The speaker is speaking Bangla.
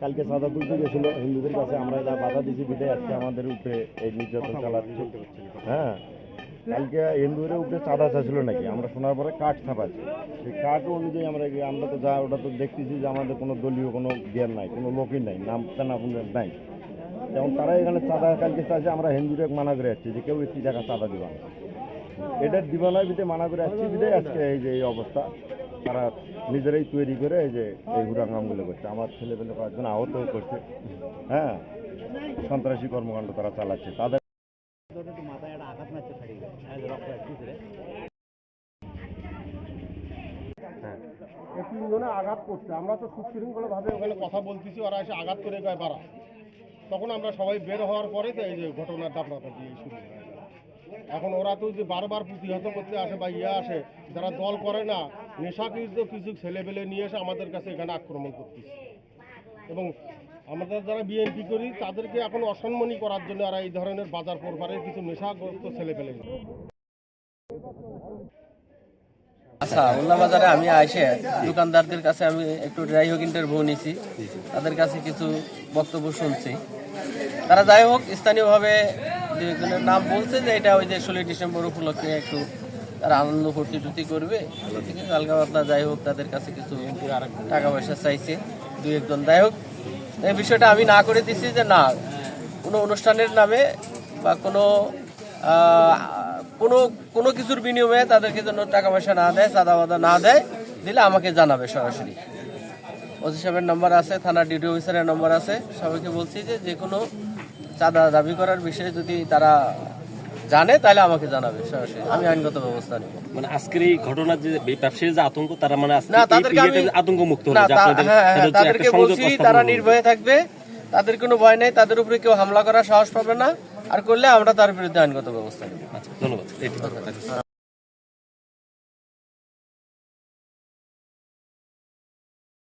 কালকে চাঁদা তুলতে গেছিল, হিন্দুদের কাছে আমরা যা বাধা দিয়েছি বিদায় আজকে আমাদের উপরে এই নির্যাতন চালাচ্ছে। হ্যাঁ কালকে হিন্দুদের উপরে চাঁদা চাইছিল নাকি? আমরা শোনার পরে কাঠ ছাপাচ্ছি। সেই কাঠ অনুযায়ী আমরা আমরা তো যা, ওটা তো দেখতেছি যে আমাদের কোনো দলীয় কোনো জ্ঞান নাই, কোনো লোকই নাই, নাম টানা নাই। যেমন তারা এখানে চাঁদা কালকে চাইছে, আমরা হিন্দুরে মানা করে যাচ্ছি যে কেউ একটি টাকা চাঁদা দিবা এটা দিবানার ভিতরে মানা করে আসছি, বিদায় আজকে এই যে এই অবস্থা। তারা নিজেরাই তৈরি করে এই যে এই হুরাঙ্গামগুলো করছে। আমার ছেলে পেলে কয়েকজন আহত করছে। হ্যাঁ সন্ত্রাসী কর্মকাণ্ড তারা চালাচ্ছে। তাদের তিনজনে আঘাত করছে। আমরা তো সুশৃঙ্খল ভাবে ওখানে কথা বলতেছি, ওরা এসে আঘাত করে গায়ে তখন আমরা সবাই বের হওয়ার পরে তো এই যে ঘটনার দাপড়াটা দিয়ে শুরু হয়। এখন ওরা তো যে বারবার প্রতিহত করতে আসে বা ইয়ে আসে, যারা দল করে না, নেশাকৃত কিছু ছেলেবেলে নিয়ে এসে আমাদের কাছে এখানে আক্রমণ করতেছে। এবং আমাদের যারা বিএনপি করি, তাদেরকে এখন অসম্মানী করার জন্য আর এই ধরনের বাজার পরবারের কিছু নেশাগ্রস্ত ছেলেপেলে আচ্ছা বাজারে আমি আইসে, দোকানদারদের কাছে আমি একটু যাই হোক ইন্টারভিউ নিয়েছি তাদের কাছে কিছু বক্তব্য শুনছি। তারা যাই হোক, স্থানীয়ভাবে দু একজনের নাম বলছে যে এটা ওই যে ষোলোই ডিসেম্বর উপলক্ষে একটু তারা আনন্দ ফুর্তি টুর্তি করবে হালকা পাতলা যাই হোক তাদের কাছে কিছু টাকা পয়সা চাইছে দু একজন। যাই হোক, এই বিষয়টা আমি না করে দিছি যে না, কোনো অনুষ্ঠানের নামে বা কোনো কোনো কোনো কিছুর বিনিময়ে তাদেরকে যেন টাকা পয়সা না দেয়, চাঁদা বাদা না দেয়, দিলে আমাকে জানাবে সরাসরি। ওসি সাহেবের নম্বর আছে থানা ডিউটি অফিসারের নম্বর আছে। সবাইকে বলছি যে যে কোনো চাঁদা দাবি করার বিষয়ে যদি তারা জানে তাহলে আমাকে জানাবে সরাসরি। আমি আইনগত ব্যবস্থা নেব। মানে আজকের এই ঘটনার যে ব্যবসায়ী ব্যবসায়ীর যে আতঙ্ক তারা মানে আজকে না তাদেরকে আমি আতঙ্ক মুক্ত হলো না, যে তা- আপনাদের হ্যাঁ, হ্যাঁ, তাদেরকে বলছি তারা নির্ভয়ে থাকবে। তাদের কোনো ভয় নেই তাদের উপরে কেউ হামলা করার সাহস পাবে না। আর করলে আমরা তার বিরুদ্ধে আইনগত ব্যবস্থা নেব। আচ্ছা ধন্যবাদ।